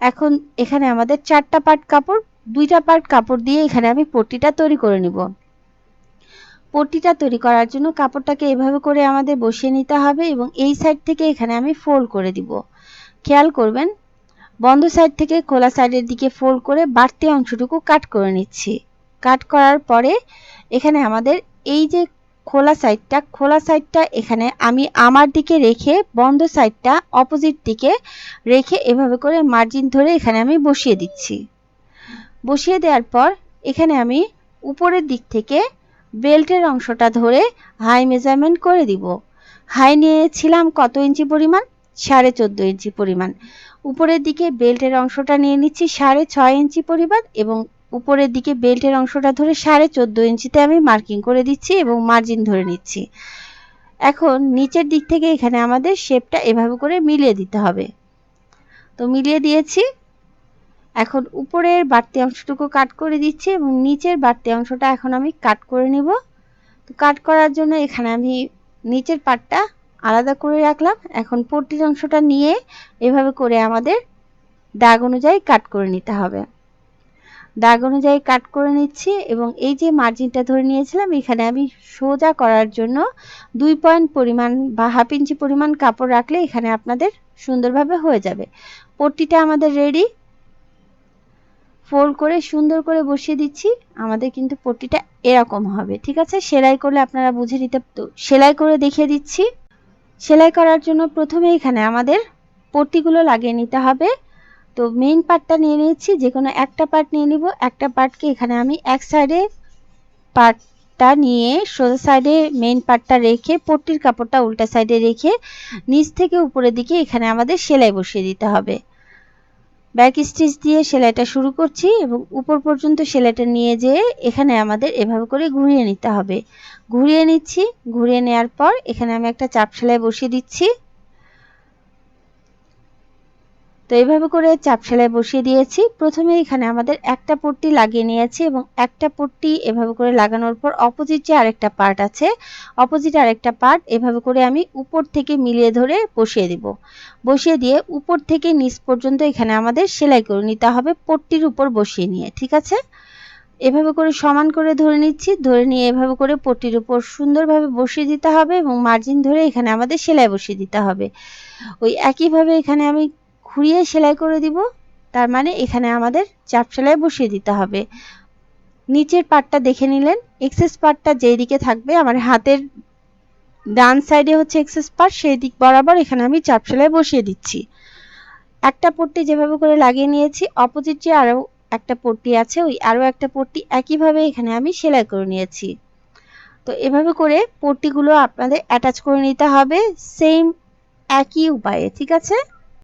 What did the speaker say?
এখন এখানে আমাদের চারটা পার্ট কাপড়, দুইটা পার্ট কাপড় দিয়ে এখানে আমি পট্টিটা তৈরি করে নিব। পট্টিটা তৈরি করার জন্য কাপড়টাকে এভাবে করে আমাদের বসিয়ে নিতে হবে এবং এই সাইড থেকে এখানে আমি ফোল্ড করে দিব। খেয়াল করবেন, বন্ধ সাইড থেকে খোলা সাইডের দিকে ফোল্ড করে বাড়তি অংশটুকু কাট করে নিচ্ছি। কাট করার পরে এখানে আমাদের এই যে খোলা সাইডটা খোলা সাইডটা এখানে আমি আমার দিকে রেখে বন্ধ সাইডটা অপোজিট দিকে রেখে এভাবে করে মার্জিন ধরে এখানে আমি বসিয়ে দিচ্ছি। বসিয়ে দেওয়ার পর এখানে আমি উপরের দিক থেকে বেল্টের অংশটা ধরে হাই মেজারমেন্ট করে দিব। হাই নিয়েছিলাম কত ইঞ্চি পরিমাণ? সাড়ে চোদ্দ ইঞ্চি পরিমাণ। উপরের দিকে বেল্টের অংশটা নিয়ে নিচ্ছি সাড়ে ছয় ইঞ্চি পরিমাণ এবং উপরের দিকে বেল্টের অংশটা ধরে সাড়ে চোদ্দ ইঞ্চিতে আমি মার্কিং করে দিচ্ছি এবং মার্জিন ধরে নিচ্ছি। এখন নিচের দিক থেকে এখানে আমাদের শেপটা এভাবে করে মিলিয়ে দিতে হবে। তো মিলিয়ে দিয়েছি। এখন উপরের বাড়তি অংশটুকু কাট করে দিচ্ছি এবং নিচের বাড়তি অংশটা এখন আমি কাট করে নিব। তো কাট করার জন্য এখানে আমি নিচের পাটটা আলাদা করে রাখলাম। এখন পট্টির অংশটা নিয়ে এভাবে করে আমাদের দাগ অনুযায়ী কাট করে নিতে হবে। দাগ অনুযায়ী কাট করে নিচ্ছি এবং এই যে মার্জিনটা ধরে নিয়েছিলাম, এখানে আমি সোজা করার জন্য দুই পয়েন্ট পরিমাণ বা হাফ ইঞ্চি পরিমাণ কাপড় রাখলে এখানে আপনাদের সুন্দরভাবে হয়ে যাবে। পট্টিটা আমাদের রেডি ফোল্ড করে সুন্দর করে বসিয়ে দিচ্ছি। আমাদের কিন্তু পট্টিটা এরকম হবে, ঠিক আছে? সেলাই করলে আপনারা বুঝে নিতে সেলাই করে দেখিয়ে দিচ্ছি। সেলাই করার জন্য প্রথমে এখানে আমাদের পট্টিগুলো লাগিয়ে নিতে হবে। তো মেইন পার্টটা নিয়ে নিয়েছি যে কোনো একটা পার্ট নিয়ে নিব। একটা পার্টকে এখানে আমি এক সাইডে পার্টটা নিয়ে সোজা সাইডে মেইন পার্টটা রেখে পট্টির কাপড়টা উল্টা সাইডে রেখে নিচ থেকে উপরের দিকে এখানে আমাদের সেলাই বসিয়ে দিতে হবে। ব্যাক স্টিচ দিয়ে সেলাইটা শুরু করছি এবং উপর পর্যন্ত সেলাইটা নিয়ে যেয়ে এখানে আমাদের এভাবে করে ঘুরিয়ে নিতে হবে। ঘুরিয়ে নিচ্ছি, ঘুরিয়ে নেওয়ার পর এখানে আমি একটা চাপ সেলাই বসিয়ে দিচ্ছি। তো এইভাবে করে চাপ সেলাই বসিয়ে দিয়েছি। প্রথমে এখানে আমাদের একটা পট্টি লাগিয়ে নিয়েছি এবং একটা পট্টি এভাবে করে লাগানোর পর অপোজিট যে আরেকটা পার্ট আছে অপোজিট আরেকটা পার্ট এভাবে করে আমি উপর থেকে মিলিয়ে ধরে বসিয়ে দিব। বসিয়ে দিয়ে উপর থেকে নিচ পর্যন্ত এখানে আমাদের সেলাই করে নিতে হবে পট্টির উপর বসিয়ে নিয়ে, ঠিক আছে? এভাবে করে সমান করে ধরে নিচ্ছি, ধরে নিয়ে এভাবে করে পট্টির উপর সুন্দরভাবে বসিয়ে দিতে হবে এবং মার্জিন ধরে এখানে আমাদের সেলাই বসিয়ে দিতে হবে। ওই একইভাবে এখানে আমি ঘুরিয়ে সেলাই করে দিব। তার মানে এখানে আমাদের চাপ সেলাই বসিয়ে দিতে হবে। নিচের পাটটা দেখে নিলেন। এক্সেস পার্টটা যেই দিকে থাকবে, আমার হাতের ডান সাইডে হচ্ছে এক্সেস পার্ট সেই দিক বরাবর এখানে আমি চাপ সেলাই বসিয়ে দিচ্ছি। একটা পট্টি যেভাবে করে লাগিয়ে নিয়েছি অপোজিট যে আরও একটা পট্টি আছে, ওই আরও একটা পট্টি একইভাবে এখানে আমি সেলাই করে নিয়েছি। তো এভাবে করে পট্টিগুলো আপনাদের অ্যাটাচ করে নিতে হবে সেম একই উপায়ে, ঠিক আছে?